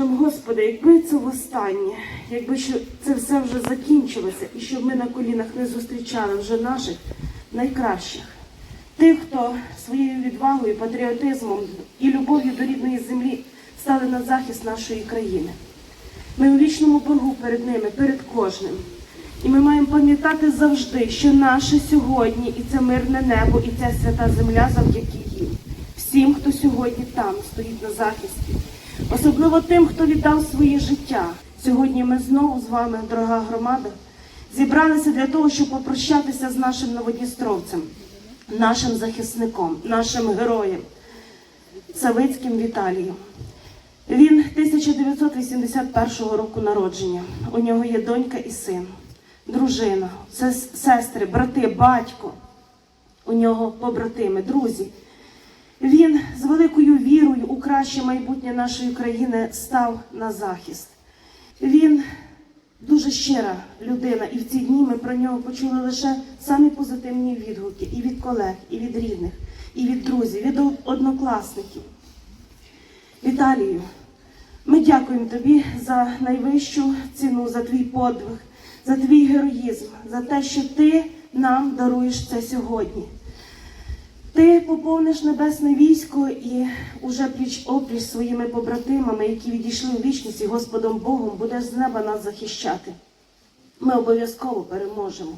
кажемо, Господи, якби це востаннє, якби це все вже закінчилося, і щоб ми на колінах не зустрічали вже наших найкращих, тих, хто своєю відвагою, патріотизмом і любов'ю до рідної землі стали на захист нашої країни. Ми у вічному боргу перед ними, перед кожним. І ми маємо пам'ятати завжди, що наше сьогодні і це мирне небо, і ця свята земля завдяки їм. Всім, хто сьогодні там стоїть на захисті, особливо тим, хто віддав своє життя. Сьогодні ми знову з вами, дорога громада, зібралися для того, щоб попрощатися з нашим новодністровцем, нашим захисником, нашим героєм, Савицьким Віталієм. Він 1981 року народження. У нього є донька і син, дружина, сестри, брати, батько. У нього побратими, друзі. Він з великою вірою у краще майбутнє нашої країни став на захист. Він дуже щира людина, і в ці дні ми про нього почули лише самі позитивні відгуки і від колег, і від рідних, і від друзів, від однокласників. Віталію, ми дякуємо тобі за найвищу ціну, за твій подвиг, за твій героїзм, за те, що ти нам даруєш це сьогодні. Ти поповниш небесне військо і уже пліч опліч своїми побратимами, які відійшли у вічність і Господом Богом, будеш з неба нас захищати. Ми обов'язково переможемо.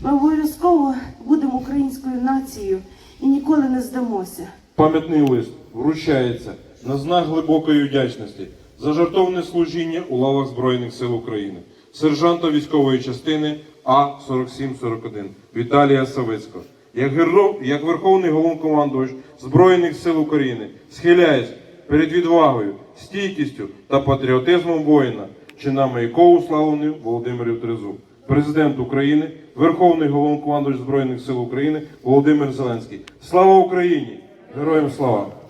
Ми обов'язково будемо українською нацією і ніколи не здамося. Пам'ятний лист вручається на знак глибокої вдячності за жартовне служіння у лавах Збройних сил України, сержанта військової частини А-4741 Віталія Савицького. Як, геро... як Верховний головнокомандувач Збройних сил України схиляюсь перед відвагою, стійкістю та патріотизмом воїна, чинами якого уславлений Володимирів Трезуб. Президент України, Верховний головнокомандувач Збройних сил України Володимир Зеленський. Слава Україні! Героям слава!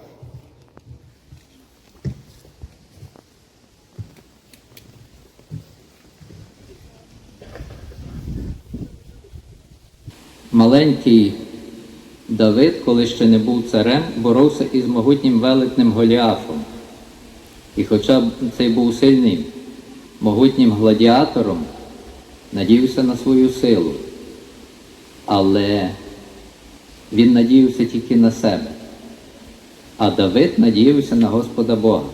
Маленький Давид, коли ще не був царем, боровся із могутнім велетнем Голіафом. І хоча цей був сильним, могутнім гладіатором, надіявся на свою силу. Але він надіявся тільки на себе. А Давид надіявся на Господа Бога.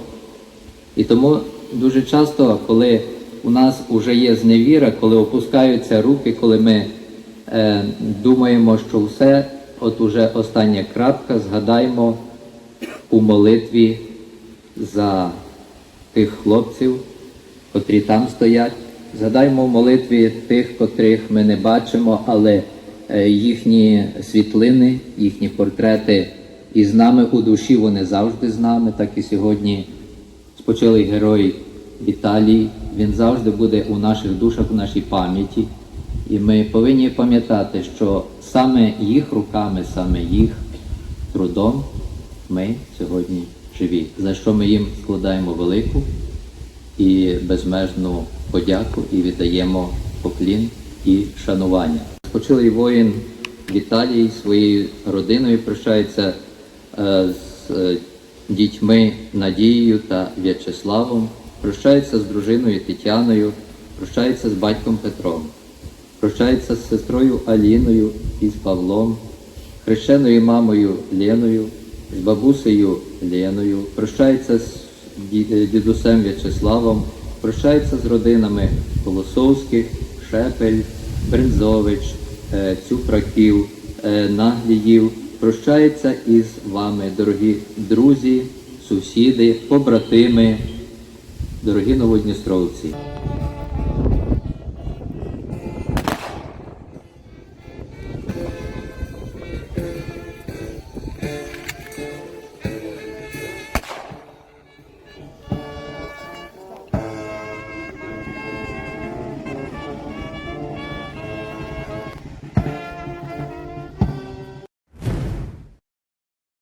І тому дуже часто, коли у нас вже є зневіра, коли опускаються руки, коли ми думаємо, що все, от уже остання крапка, згадаймо у молитві за тих хлопців, котрі там стоять. Згадаймо в молитві тих, котрих ми не бачимо, але е, їхні світлини, їхні портрети і з нами у душі, вони завжди з нами, так і сьогодні спочилий герой Віталій, він завжди буде у наших душах, у нашій пам'яті. І ми повинні пам'ятати, що саме їх руками, саме їх трудом ми сьогодні живі, за що ми їм складаємо велику і безмежну подяку і віддаємо поклін і шанування. Спочилий воїн Віталій своєю родиною прощається е, з е, дітьми Надією та В'ячеславом, прощається з дружиною Тетяною, прощається з батьком Петром, прощається з сестрою Аліною і з Павлом, хрещеною мамою Леною, з бабусею Леною, прощається з е, дідусем В'ячеславом, прощається з родинами Колосовських, Шепель, Брензович, е, Цюпраків, е, Нагліїв, прощається із вами, дорогі друзі, сусіди, побратими, дорогі новодністровці.